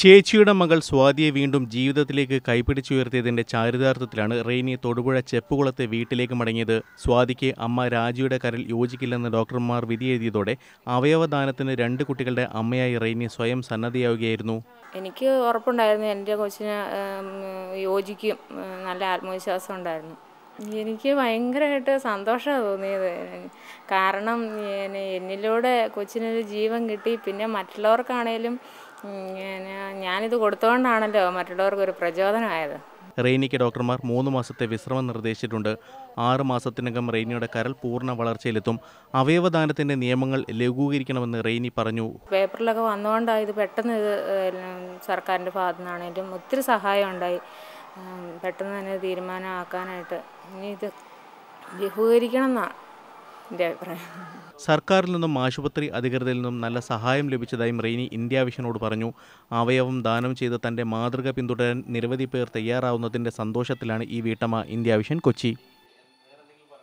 ചേച്ചിയുടെ മകൾ സ്വാതിയെ വീണ്ടും ജീവിതത്തിലേക്ക് കൈപിടിച്ചുയർത്തിയതിന്റെ ചാരിതാർത്ഥത്തിലാണ് റെയ്നി തൊടുപുഴ ചെപ്പുകുളത്തെ വീട്ടിലേക്ക് മടങ്ങിയത്. സ്വാതിക്ക് അമ്മ രാജിയുടെ കരൽ യോജിക്കില്ലെന്ന് ഡോക്ടർമാർ വിധിയെഴുതിയതോടെ അവയവദാനത്തിന് രണ്ട് കുട്ടികളുടെ അമ്മയായി റെയ്നി സ്വയം സന്നദ്ധയാവുകയായിരുന്നു. എനിക്ക് ഉറപ്പുണ്ടായിരുന്നു എന്റെ കൊച്ചിന് യോജിക്കും നല്ല ആത്മവിശ്വാസം ഉണ്ടായിരുന്നു. എനിക്ക് ഭയങ്കരമായിട്ട് സന്തോഷമാണ് തോന്നിയത്. കാരണം എന്നിലൂടെ കൊച്ചിനൊരു ജീവൻ കിട്ടി. പിന്നെ മറ്റുള്ളവർക്കാണേലും ഞാനിത് കൊടുത്തുകൊണ്ടാണല്ലോ മറ്റുള്ളവർക്കൊരു പ്രചോദനമായത്. റെയ്നിക്ക് ഡോക്ടർമാർ മൂന്ന് മാസത്തെ വിശ്രമം നിർദ്ദേശിച്ചിട്ടുണ്ട്. ആറ് മാസത്തിനകം റെയ്നിയുടെ കരൾ പൂർണ വളർച്ചയിലെത്തും. അവയവദാനത്തിന്റെ നിയമങ്ങൾ ലഘൂകരിക്കണമെന്ന് റെയ്നി പറഞ്ഞു. പേപ്പറിലൊക്കെ വന്നുകൊണ്ടാണ് ഇത് പെട്ടെന്ന് ഇത് സർക്കാരിന്റെ സർക്കാരിന്റെ ഭാഗത്തു നിന്നാണേലും ഒത്തിരി സഹായം ഉണ്ടായി പെട്ടെന്ന് തന്നെ തീരുമാനമാക്കാനായിട്ട്. ഇനി ഇത് ലഘൂകരിക്കണം എന്നാണ് എന്റെ അഭിപ്രായം. സർക്കാരിൽ നിന്നും ആശുപത്രി അധികൃതരിൽ നിന്നും നല്ല സഹായം ലഭിച്ചതായും റെയ്നി ഇന്ത്യ വിഷനോട് പറഞ്ഞു. അവയവം ദാനം ചെയ്ത് തന്റെ മാതൃക പിന്തുടരാൻ നിരവധി പേർ തയ്യാറാവുന്നതിന്റെ സന്തോഷത്തിലാണ് ഈ വീട്ടമ്മ ഇന്ത്യ വിഷൻ കൊച്ചി.